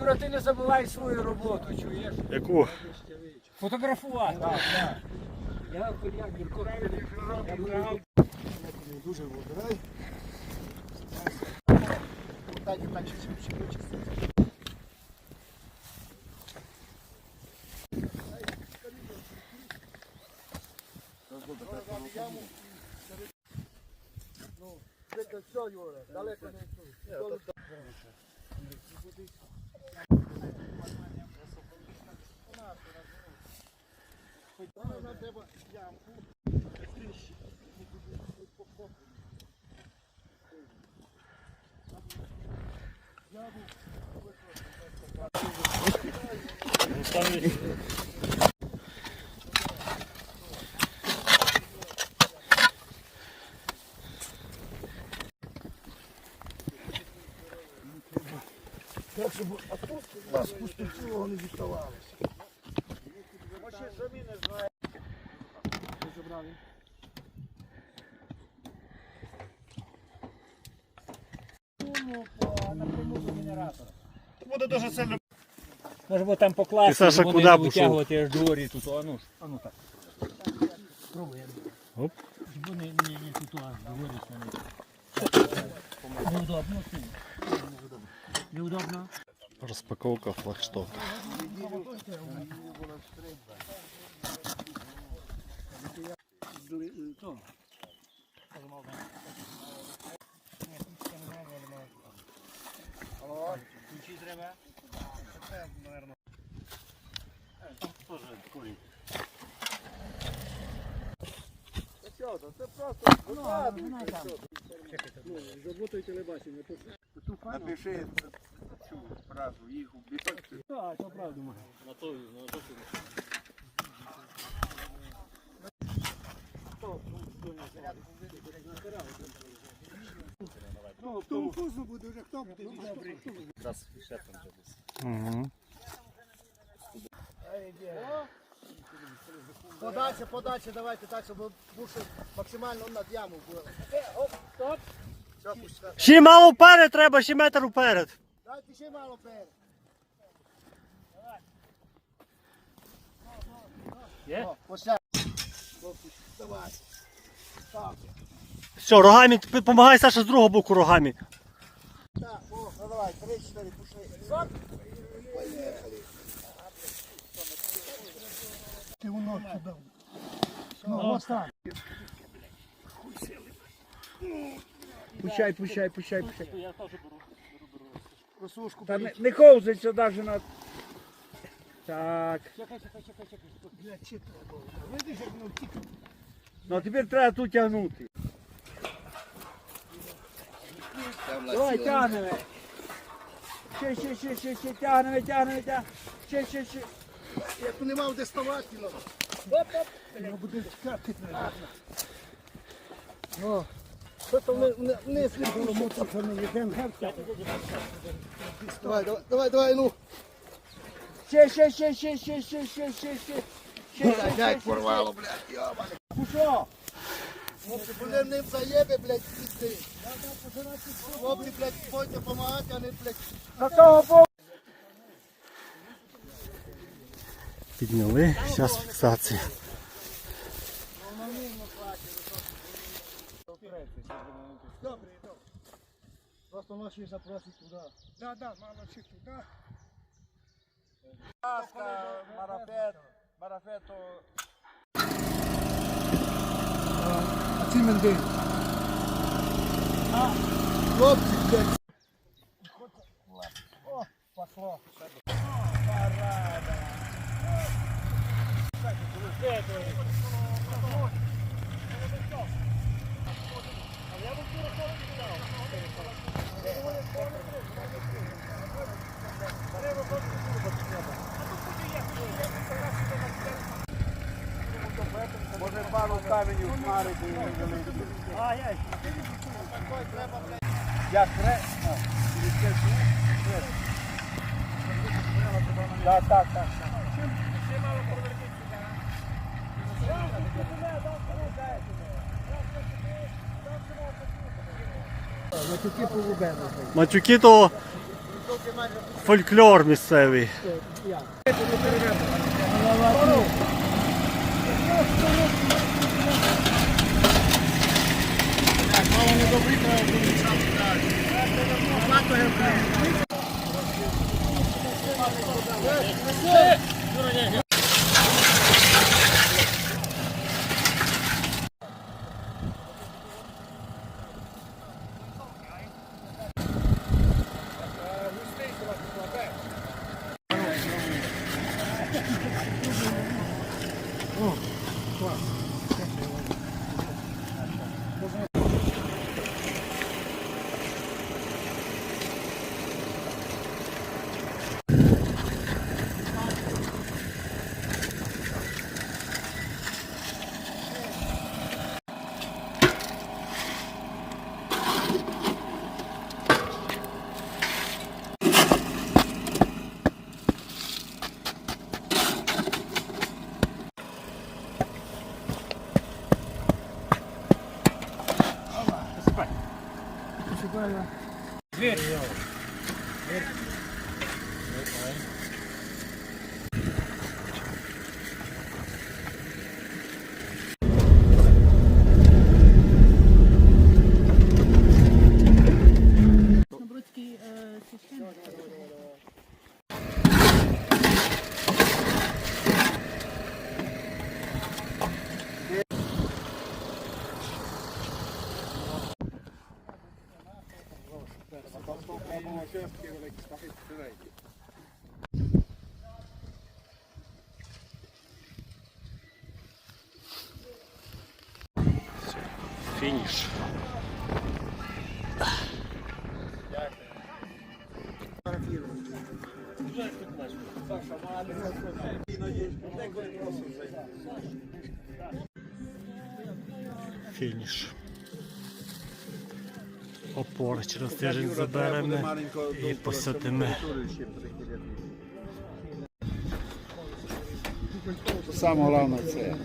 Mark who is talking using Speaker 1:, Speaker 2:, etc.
Speaker 1: Юра, ти не забувай свою роботу, чуєш?
Speaker 2: Яку?
Speaker 1: Фотографувати. Так, так. Я як Юрко. Я брав.
Speaker 3: Дуже вибирай. Так, так, Юра, далеко не не буде, я буду понимать, я собой так надо разбираться. Хоть там дебать ямку тріщи. Не буде похопить. Я був. Так, щоб нас пустотілого не діставалося.
Speaker 2: Буде дуже сильно.
Speaker 1: Може бо там покласти,
Speaker 2: Ти, Саша,
Speaker 1: вони
Speaker 2: куди
Speaker 1: не
Speaker 2: пішов?
Speaker 1: витягувати аж до горі тут. А ну, ж, а ну так.
Speaker 3: Пробуємо.
Speaker 2: Оп.
Speaker 1: Щоб вони не, не тут аж до горі самі. Неудобно. ні? неудобно.
Speaker 2: Распаковка флагштока.
Speaker 1: Ключі треба.
Speaker 3: Це, мабуть. Там теж курить. Це просто вкладно. Забутуйте телебачення.
Speaker 4: Напиши цю фразу, їх уб'ють.
Speaker 3: Так, це правда може. Ну, тому вкусно буде вже хто буде добрий.
Speaker 2: Угу.
Speaker 3: Подальше, подальше, давайте так, щоб більше максимально над яму було. Е, оп, стоп.
Speaker 2: Ще мало вперед треба, ще метр вперед.
Speaker 1: Daj
Speaker 3: ti še malo pere. Давай. Так.
Speaker 2: Все, рогами, допомагай Саша з другого боку рогами.
Speaker 3: Так, о, ну давай, три-чотири, пішли. Поїхали. Ти у ног туди. Ну, остань.
Speaker 4: Пущай, пущай, пущай, пущай. Я теж беру.
Speaker 3: Просушку
Speaker 4: Та не, не ковзай сюди вже на... Так.
Speaker 3: Блядь, чи треба? Видиш, як воно втікає?
Speaker 4: Ну а тепер треба тут тягнути. Давай, тягнемо. Ще, ще, ще, ще, ще, тягнемо, тягнемо, тягнемо. Ще, ще, ще.
Speaker 3: Я б не мав де ставати, ну. Оп, оп. Я буду чекати. Ну, що то вниз, вниз не було, мотор не йдемо. Давай, давай, давай, давай, ну.
Speaker 4: Ще, ще, ще, ще, ще, ще, ще, ще, ще. Ще, ще, ще, ще,
Speaker 3: порвало, блядь, йобане.
Speaker 4: Пішов.
Speaker 3: Хлопці, блядь, не заєбе, блядь, пізди. Хлопці, блядь, ходьте допомагати, а не, блядь,
Speaker 4: На того.
Speaker 2: Підняли, зараз фіксація.
Speaker 3: Добре, добре. Просто ночі запросить туди. Да, да, мало чи туди.
Speaker 4: Марафет, марафету.
Speaker 3: А ці менди. Хлопці, блядь. О, пошло.
Speaker 4: Може пару каменів каменю
Speaker 1: вмарити невеличкі.
Speaker 4: Як треба, Так, так, так.
Speaker 3: Матюки полубени.
Speaker 2: Матюки то фольклор місцевий.
Speaker 5: мало не добита, Багато геблі.
Speaker 2: Бродський Фініш. Фініш. Опори через тиждень заберемо і посадимо.
Speaker 3: Саме головне це.